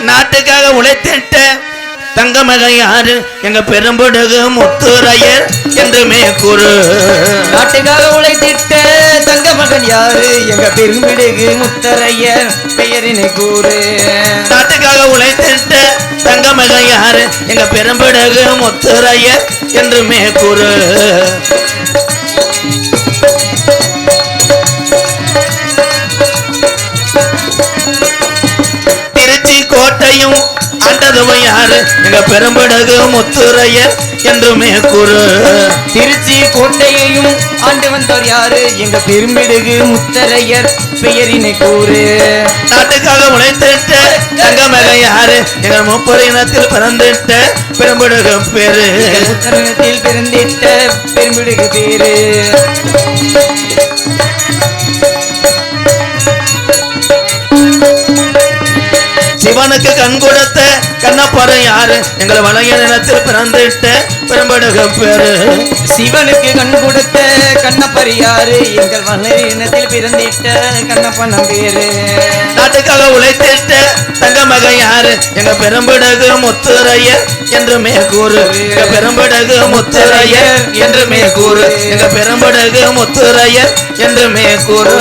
நாட்டுக்காக உழைத்திட்ட தங்க மகன் யாரு எங்க பெரும்படுகு முத்துரையர் என்றுமே கூறு. நாட்டுக்காக உழைத்திட்ட தங்க மகன் யாரு? எங்க பெரும்பிடுகு முத்தரையர் பெயரினை கூறு. நாட்டுக்காக உழைத்திட்ட தங்க மகன் யாரு எங்க பெரும்படுகு முத்துரையர் என்றுமே திருச்சி கோட்டையும் ஆண்டதும் யாரு? எங்க பெரும்படுகு முத்துரையர் என்றுமே கூறு. திருச்சி கோட்டையையும் ஆண்டு வந்தவர் யாரு? எங்க பெரும்பிடுகு முத்தரையர் பெயரினை கூறு. நாட்டுக்காக உழைத்திட்ட தங்க மகன் யாரு? எங்க முப்பது இனத்தில் பிறந்திட்ட பெரும்படுகு பேரு. முத்தரணத்தில் சிவனுக்கு கண் கொடுத்த கண்ணப்பறம் யாரு? எங்களை வளைய நிலத்தில் பிறந்திட்ட பெரும்படுகு பேரு. சிவனுக்கு கண் கொடுத்த கண்ணப்பர் யாரு? எங்கள் வளரினத்தில் பிறந்திட்ட கண்ணப்பண்ணம் பேரு நாட்டுக்காக உழைத்திட்ட தங்க மகன் யாரு? எங்க பெரும்படுகு முத்துரையர் என்றுமே கூறு. எங்க பெரும்படுகு முத்துரையர் என்றுமே கூறு. எங்க பெரும்படுகு முத்துரையர் என்றுமே கூறு.